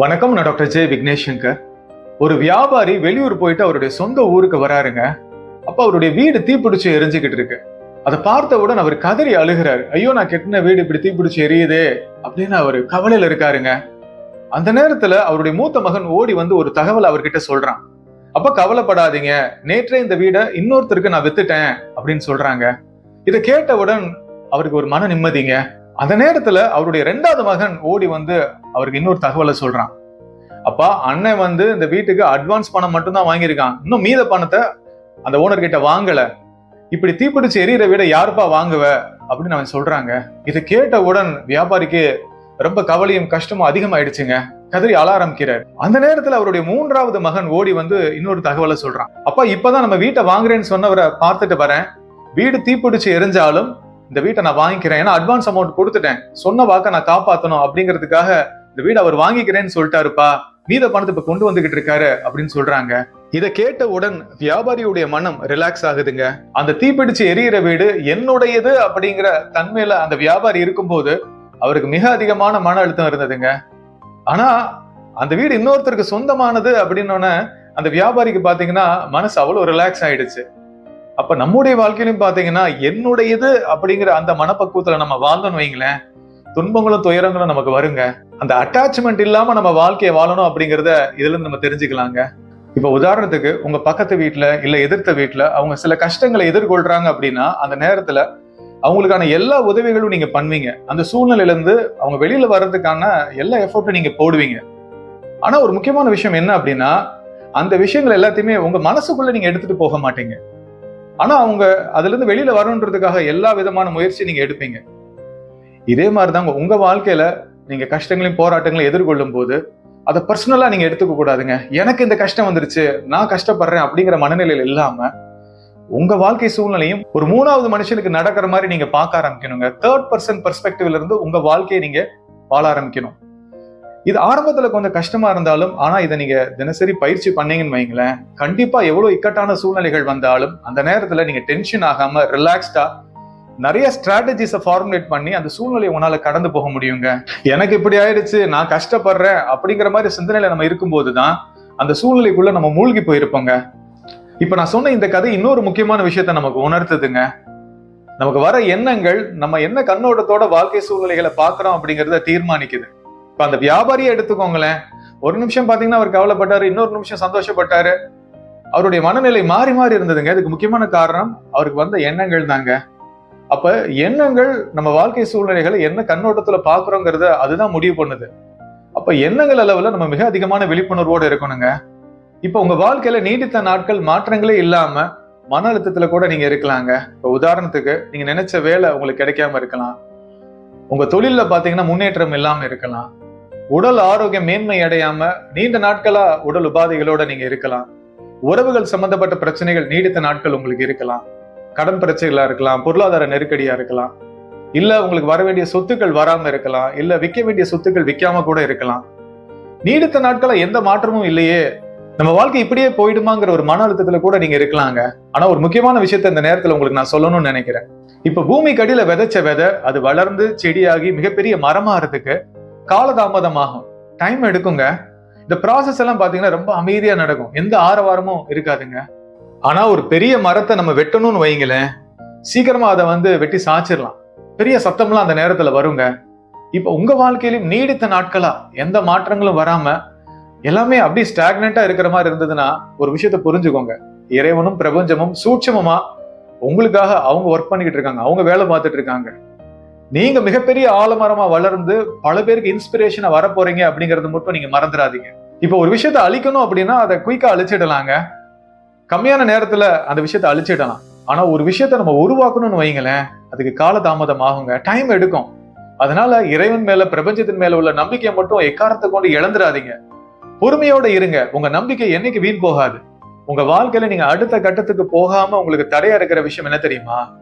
வணக்கம் நான் doctor J Vignesh Shankar ஒரு வியாபாரி வெளியூர் போயிட்டு அவருடைய சொந்த ஊருக்கு வராருங்க. அப்போ அவருடைய வீடு தீப்பிடிச்சு எரிஞ்சுக்கிட்டு இருக்கு. அதை பார்த்தவுடன் அவர் கதறி அழுகிறாரு. ஐயோ நான் கெட்டின வீடு இப்படி தீப்பிடிச்சு எரியுதே அப்படின்னு அவர் கவலையில் இருக்காருங்க. அந்த நேரத்துல அவருடைய மூத்த மகன் ஓடி வந்து ஒரு தகவல் அவர்கிட்ட சொல்றான். அப்ப கவலைப்படாதீங்க. நேற்றே இந்த வீடை இன்னொருத்தருக்கு நான் வித்துட்டேன் அப்படின்னு சொல்றாங்க. இதை கேட்டவுடன் அவருக்கு ஒரு மன நிம்மதிங்க. அந்த நேரத்துல அவருடைய ரெண்டாவது மகன் ஓடி வந்து அவருக்கு இன்னொரு தகவலை சொல்றான். அப்பா அண்ணன் வந்து இந்த வீட்டுக்கு அட்வான்ஸ் பணம் மட்டும்தான் வாங்கியிருக்கான். இன்னும் மீத பணத்தை அந்த ஓனர் கிட்ட வாங்கல. இப்படி தீப்பிடிச்சு எரியற வீட யாருப்பா வாங்குவ? அப்படின்னு அவன் சொல்றாங்க. இதை கேட்டவுடன் வியாபாரிக்கு ரொம்ப கவலையும் கஷ்டமும் அதிகமாயிடுச்சுங்க. கதிரி அழ ஆரம்பிக்கிறார். அந்த நேரத்துல அவருடைய மூன்றாவது மகன் ஓடி வந்து இன்னொரு தகவலை சொல்றான். அப்பா இப்பதான் நம்ம வீட்டை வாங்குறேன்னு சொன்னவரை பார்த்துட்டு வரேன். வீடு தீப்பிடிச்சு எரிஞ்சாலும் இந்த வீட்டை நான் வாங்கிக்கிறேன். ஏன்னா அட்வான்ஸ் அமௌண்ட் கொடுத்துட்டேன். சொன்ன வாக்க நான் காப்பாற்றணும் அப்படிங்கிறதுக்காக இந்த வீடு அவர் வாங்கிக்கிறேன்னு சொல்லிட்டாருப்பா. மீத பணத்தை இப்ப கொண்டு வந்துகிட்டு இருக்காரு அப்படின்னு சொல்றாங்க. இதை கேட்டவுடன் வியாபாரியுடைய மனம் ரிலாக்ஸ் ஆகுதுங்க. அந்த தீப்பிடிச்சு எரியிற வீடு என்னுடையது அப்படிங்கிற தன்மையில அந்த வியாபாரி இருக்கும்போது அவருக்கு மிக அதிகமான மன அழுத்தம் இருந்ததுங்க. ஆனா அந்த வீடு இன்னொருத்தருக்கு சொந்தமானது அப்படின்னு அந்த வியாபாரிக்கு பாத்தீங்கன்னா மனசு அவ்வளவு ரிலாக்ஸ் ஆயிடுச்சு. அப்ப நம்முடைய வாழ்க்கையிலும் பாத்தீங்கன்னா என்னுடையது அப்படிங்கிற அந்த மனப்பக்குவத்துல நம்ம வாழ்ந்தோம்னு வைங்களேன் துன்பங்களும் துயரங்களும் நமக்கு வருங்க. அந்த அட்டாச்மெண்ட் இல்லாம நம்ம வாழ்க்கையை வாழணும் அப்படிங்கிறத இதுல இருந்து நம்ம தெரிஞ்சுக்கலாங்க. இப்ப உதாரணத்துக்கு உங்க பக்கத்து வீட்டுல இல்ல எதிர்த்த வீட்டுல அவங்க சில கஷ்டங்களை எதிர்கொள்றாங்க அப்படின்னா அந்த நேரத்துல அவங்களுக்கான எல்லா உதவிகளும் நீங்க பண்ணுவீங்க. அந்த சூழ்நிலையில இருந்து அவங்க வெளியில வர்றதுக்கான எல்லா எஃபோர்ட்டும் நீங்க போடுவீங்க. ஆனா ஒரு முக்கியமான விஷயம் என்ன அப்படின்னா அந்த விஷயங்கள் எல்லாத்தையுமே உங்க மனசுக்குள்ள நீங்க எடுத்துட்டு போக மாட்டீங்க. ஆனா அவங்க அதுல இருந்து வெளியில வரணுன்றதுக்காக எல்லா விதமான முயற்சி நீங்க எடுப்பீங்க. இதே மாதிரிதாங்க உங்க வாழ்க்கையில நீங்க கஷ்டங்களையும் போராட்டங்களையும் எதிர்கொள்ளும் போது அதை பர்சனலா நீங்க எடுத்துக்க கூடாதுங்க. எனக்கு இந்த கஷ்டம் வந்துருச்சு நான் கஷ்டப்படுறேன் அப்படிங்கிற மனநிலையில் இல்லாம உங்க வாழ்க்கை சூழ்நிலையும் ஒரு மூணாவது மனுஷனுக்கு நடக்கிற மாதிரி நீங்க பார்க்க ஆரம்பிக்கணுங்க. தேர்ட் பர்சன் பெர்ஸ்பெக்டிவ்ல இருந்து உங்க வாழ்க்கையை நீங்க வாழ ஆரம்பிக்கணும். இது ஆரம்பத்தில் கொஞ்சம் கஷ்டமா இருந்தாலும் ஆனால் இதை நீங்க தினசரி பயிற்சி பண்ணீங்கன்னு வைங்களேன் கண்டிப்பா எவ்வளோ இக்கட்டான சூழ்நிலைகள் வந்தாலும் அந்த நேரத்தில் நீங்க டென்ஷன் ஆகாம ரிலாக்ஸ்டா நிறைய ஸ்ட்ராட்டஜிஸை ஃபார்முலேட் பண்ணி அந்த சூழ்நிலையை உன்னால கடந்து போக முடியுங்க. எனக்கு இப்படி ஆயிடுச்சு நான் கஷ்டப்படுறேன் அப்படிங்கிற மாதிரி சிந்தனையில நம்ம இருக்கும்போது தான் அந்த சூழ்நிலைக்குள்ள நம்ம மூழ்கி போயிருப்போங்க. இப்ப நான் சொன்ன இந்த கதை இன்னொரு முக்கியமான விஷயத்த நமக்கு உணர்த்துதுங்க. நமக்கு வர எண்ணங்கள் நம்ம என்ன கண்ணோட்டத்தோட வாழ்க்கை சூழ்நிலைகளை பார்க்கறோம் அப்படிங்கிறத தீர்மானிக்குது. இப்ப அந்த வியாபாரியை எடுத்துக்கோங்களேன். ஒரு நிமிஷம் பாத்தீங்கன்னா அவர் கவலைப்பட்டாரு இன்னொரு நிமிஷம் சந்தோஷப்பட்டாரு. அவருடைய மனநிலை மாறி மாறி இருந்ததுங்க. இதுக்கு முக்கியமான காரணம் அவருக்கு வந்த எண்ணங்கள் தாங்க. அப்ப எண்ணங்கள் நம்ம வாழ்க்கை சூழ்நிலைகளை என்ன கண்ணோட்டத்துல பாக்குறோங்கிறத அதுதான் முடிவு பண்ணுது. அப்ப எண்ணங்கள் அளவுல நம்ம மிக அதிகமான விழிப்புணர்வோடு இருக்கணுங்க. இப்ப உங்க வாழ்க்கையில நீடித்த நாட்கள் மாற்றங்களே இல்லாம மன அழுத்தத்துல கூட நீங்க இருக்கலாங்க. இப்ப உதாரணத்துக்கு நீங்க நினைச்ச வேலை உங்களுக்கு கிடைக்காம இருக்கலாம். உங்க தொழில பாத்தீங்கன்னா முன்னேற்றம் இல்லாம இருக்கலாம். உடல் ஆரோக்கியம் மேன்மை அடையாம நீண்ட நாட்களா உடல் உபாதைகளோட நீங்க இருக்கலாம். உறவுகள் சம்பந்தப்பட்ட பிரச்சனைகள் நீடித்த நாட்கள் உங்களுக்கு இருக்கலாம். கடன் பிரச்சனைகளா இருக்கலாம் பொருளாதார நெருக்கடியா இருக்கலாம். இல்ல உங்களுக்கு வர வேண்டிய சொத்துக்கள் வராம இருக்கலாம். இல்ல விற்க வேண்டிய சொத்துக்கள் விற்காம கூட இருக்கலாம். நீடித்த நாட்களா எந்த மாற்றமும் இல்லையே. நம்ம வாழ்க்கை இப்படியே போயிடுமாங்கிற ஒரு மன அழுத்தத்துல கூட நீங்க இருக்கலாங்க. ஆனா ஒரு முக்கியமான விஷயத்த இந்த நேரத்துல உங்களுக்கு நான் சொல்லணும்னு நினைக்கிறேன். இப்ப பூமி கடியில விதைச்ச விதை அது வளர்ந்து செடியாகி மிகப்பெரிய மரமாறதுக்கு காலதாமதமாகும். டைம் எடுக்குங்க. இந்த ப்ராசஸ் எல்லாம் பார்த்தீங்கன்னா ரொம்ப அமைதியாக நடக்கும். எந்த ஆரவாரமும் இருக்காதுங்க. ஆனால் ஒரு பெரிய மரத்தை நம்ம வெட்டணும்னு வைங்களேன் சீக்கிரமா அதை வந்து வெட்டி சாச்சிடலாம் பெரிய சத்தம்லாம் அந்த நேரத்தில் வருங்க. இப்போ உங்க வாழ்க்கையிலும் நீடித்த நாட்களா எந்த மாற்றங்களும் வராம எல்லாமே அப்படியே ஸ்டாக்னண்டா இருக்கிற மாதிரி இருந்ததுன்னா ஒரு விஷயத்த புரிஞ்சுக்கோங்க. இறைவனும் பிரபஞ்சமும் சூட்சமமா உங்களுக்காக அவங்க ஒர்க் பண்ணிக்கிட்டு இருக்காங்க. அவங்க வேலை பார்த்துட்டு இருக்காங்க. நீங்க மிகப்பெரிய ஆலமரமா வளர்ந்து பல பேருக்கு இன்ஸ்பிரேஷனை வர போறீங்க அப்படிங்கறது மட்டும் நீங்க மறந்துடாதீங்க. இப்போ ஒரு விஷயத்த அழிக்கணும் அப்படின்னா அதை குயிக்கா அழிச்சிடலாங்க. கம்மியான நேரத்துல அந்த விஷயத்த அழிச்சிடலாம். ஆனா ஒரு விஷயத்த நம்ம உருவாக்கணும்னு வைங்களேன் அதுக்கு காலதாமதம் ஆகுங்க. டைம் எடுக்கும். அதனால இறைவன் மேல பிரபஞ்சத்தின் மேல உள்ள நம்பிக்கையை மட்டும் எக்காரத்தை கொண்டு இழந்துடாதீங்க. பொறுமையோட இருங்க. உங்க நம்பிக்கை என்னைக்கு வீண் போகாது. உங்க வாழ்க்கையில நீங்க அடுத்த கட்டத்துக்கு போகாம உங்களுக்கு தடையா இருக்கிற விஷயம் என்ன தெரியுமா?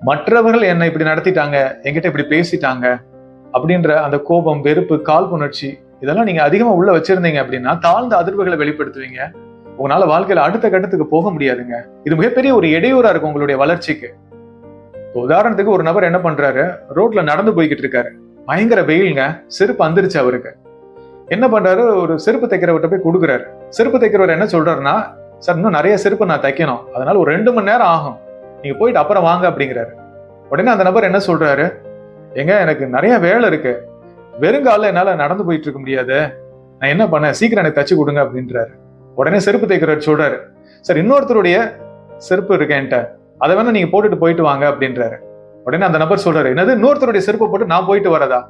மற்றவர்கள் என்னை இப்படி நடத்திட்டாங்க என்கிட்ட இப்படி பேசிட்டாங்க அப்படின்ற அந்த கோபம் வெறுப்பு காழ்ப்புணர்ச்சி இதெல்லாம் நீங்க அதிகமா உள்ள வச்சிருந்தீங்க அப்படின்னா தாழ்ந்த அதிர்வுகளை வெளிப்படுத்துவீங்க. உங்களால வாழ்க்கையில அடுத்த கட்டத்துக்கு போக முடியாதுங்க. இது மிகப்பெரிய ஒரு இடையூறா இருக்கும் உங்களுடைய வளர்ச்சிக்கு. உதாரணத்துக்கு ஒரு நபர் என்ன பண்றாரு? ரோட்ல நடந்து போய்கிட்டு இருக்காரு. பயங்கர வெயிலுங்க. செருப்பு அந்திருச்சு அவருக்கு. என்ன பண்றாரு? ஒரு செருப்பு தைக்கிறவர்கிட்ட போய் கொடுக்குறாரு. செருப்பு தைக்கிறவர் என்ன சொல்றாருன்னா சார் இன்னும் நிறைய செருப்பு நான் தைக்கணும். அதனால ஒரு ரெண்டு மணி நேரம் ஆகும். நீங்கள் போயிட்டு அப்புறம் வாங்க அப்படிங்கிறாரு. உடனே அந்த நபர் என்ன சொல்கிறாரு எங்க எனக்கு நிறைய வேலை இருக்கு. வெறுங்காலில் என்னால் நடந்து போயிட்டு இருக்க முடியாது. நான் என்ன பண்ணேன் சீக்கிரம் எனக்கு தச்சு கொடுங்க அப்படின்றாரு. உடனே செருப்பு தைக்கிறவர் சொல்கிறாரு சார் இன்னொருத்தருடைய செருப்பு இருக்கு என்கிட்ட. அதை வேணா நீங்கள் போட்டுட்டு போயிட்டு வாங்க அப்படின்றாரு. உடனே அந்த நபர் சொல்கிறாரு என்னது? இன்னொருத்தருடைய செருப்பை போட்டு நான் போயிட்டு வரதா?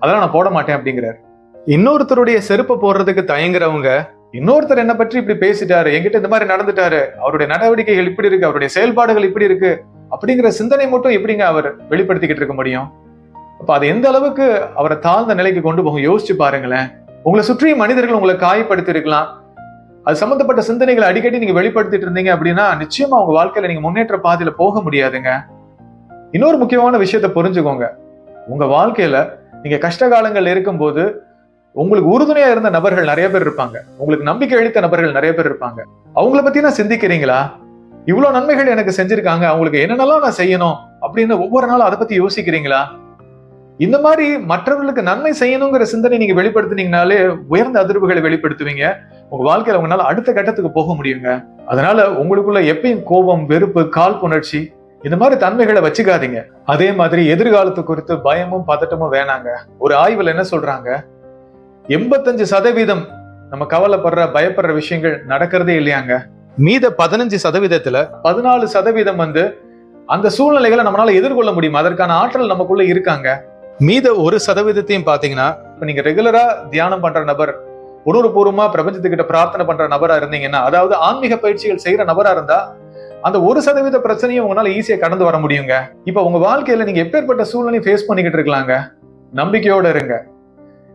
அதெல்லாம் நான் போட மாட்டேன் அப்படிங்கிறாரு. இன்னொருத்தருடைய செருப்பை போடுறதுக்கு தயங்குறவங்க இன்னொருத்தர் என்ன பற்றி இப்படி பேசிட்டாரு என்கிட்ட இந்த மாதிரி நடந்துட்டாரு அவருடைய நடவடிக்கைகள் இப்படி இருக்கு அவருடைய செயல்பாடுகள் இப்படி இருக்கு அப்படிங்கிற சிந்தனை மட்டும் எப்படிங்க அவர் வெளிப்படுத்திக்கிட்டு இருக்க முடியும்? அப்ப அது எந்த அளவுக்கு அவரை தாழ்ந்த நிலைக்கு கொண்டு போகும்? யோசிச்சு பாருங்களேன். உங்களை சுற்றி மனிதர்கள் உங்களை காயப்படுத்தி இருக்கலாம் அது சம்பந்தப்பட்ட சிந்தனைகளை அடிக்கடி நீங்க வெளிப்படுத்திட்டு இருந்தீங்க அப்படின்னா நிச்சயமா உங்க வாழ்க்கையில நீங்க முன்னேற்ற பாதையில போக முடியாதுங்க. இன்னொரு முக்கியமான விஷயத்த புரிஞ்சுக்கோங்க. உங்க வாழ்க்கையில நீங்க கஷ்ட காலங்கள் இருக்கும்போது உங்களுக்கு உறுதுணையா இருந்த நபர்கள் நிறைய பேர் இருப்பாங்க. உங்களுக்கு நம்பிக்கை அளித்த நபர்கள் நிறைய பேர் இருப்பாங்க. அவங்கள பத்தி நான் சிந்திக்கிறீங்களா? இவ்வளவு நன்மைகள் எனக்கு செஞ்சிருக்காங்க. அவங்களுக்கு என்னென்னலாம் நான் செய்யணும் அப்படின்னு ஒவ்வொரு நாளும் அதை பத்தி யோசிக்கிறீங்களா? இந்த மாதிரி மற்றவர்களுக்கு நன்மை செய்யணுங்கிற சிந்தனை நீங்க வெளிப்படுத்தினீங்கனாலே உயர்ந்த அதிர்வுகளை வெளிப்படுத்துவீங்க. உங்க வாழ்க்கையில உங்களால அடுத்த கட்டத்துக்கு போக முடியுங்க. அதனால உங்களுக்குள்ள எப்பயும் கோபம் வெறுப்பு காழ்ப்புணர்ச்சி இந்த மாதிரி தன்மைகளை வச்சுக்காதீங்க. அதே மாதிரி எதிர்காலத்து குறித்து பயமும் பதட்டமும் வேணாங்க. ஒரு ஆய்வுல என்ன சொல்றாங்க? எண்பத்தஞ்சு சதவீதம் நம்ம கவலைப்படுற பயப்படுற விஷயங்கள் நடக்கிறதே இல்லையாங்க. மீத பதினஞ்சு சதவீதத்துல பதினாலு சதவீதம் வந்து அந்த சூழ்நிலைகளை நம்மளால எதிர்கொள்ள முடியும்? அதற்கான ஆற்றல் நமக்குள்ள இருக்காங்க. மீத ஒரு சதவீதத்தையும் பாத்தீங்கன்னா இப்ப நீங்க ரெகுலரா தியானம் பண்ற நபர் உணர்வுபூர்வமா பிரபஞ்சத்துக்கிட்ட பிரார்த்தனை பண்ற நபரா இருந்தீங்கன்னா அதாவது ஆன்மீக பயிற்சிகள் செய்யற நபரா இருந்தா அந்த ஒரு சதவீத பிரச்சனையும் உங்களால ஈஸியா கடந்து வர முடியுங்க. இப்ப உங்க வாழ்க்கையில நீங்க எப்பேற்பட்ட சூழ்நிலையும் ஃபேஸ் பண்ணிக்கிட்டு இருக்கலாங்க? நம்பிக்கையோட இருங்க.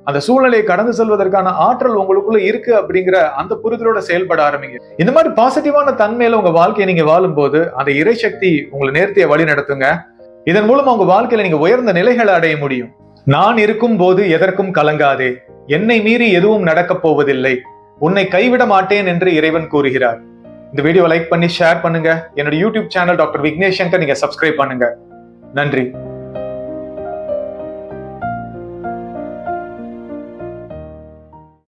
அந்த சூழ்நிலையை கடந்து செல்வதற்கான ஆற்றல் உங்களுக்குள்ள இருக்கு அப்படிங்கிற அந்த புரிதலோட செயல்பட ஆரம்பிங்க. இந்த மாதிரி பாசிட்டிவான தன்மையில உங்க வாழ்க்கையை நீங்க வாழும்போது அந்த இறைசக்தி உங்களை நேர்த்திய வழி நடத்துங்க. இதன் மூலம் உங்க வாழ்க்கையில நீங்க உயர்ந்த நிலைகளை அடைய முடியும். நான் இருக்கும் போது எதற்கும் கலங்காதே. என்னை மீறி எதுவும் நடக்கப் போவதில்லை. உன்னை கைவிட மாட்டேன் என்று இறைவன் கூறுகிறார். இந்த வீடியோ லைக் பண்ணி ஷேர் பண்ணுங்க. என்னோட YouTube channel doctor Vignesh Shankar நீங்க சப்ஸ்கிரைப் பண்ணுங்க. நன்றி.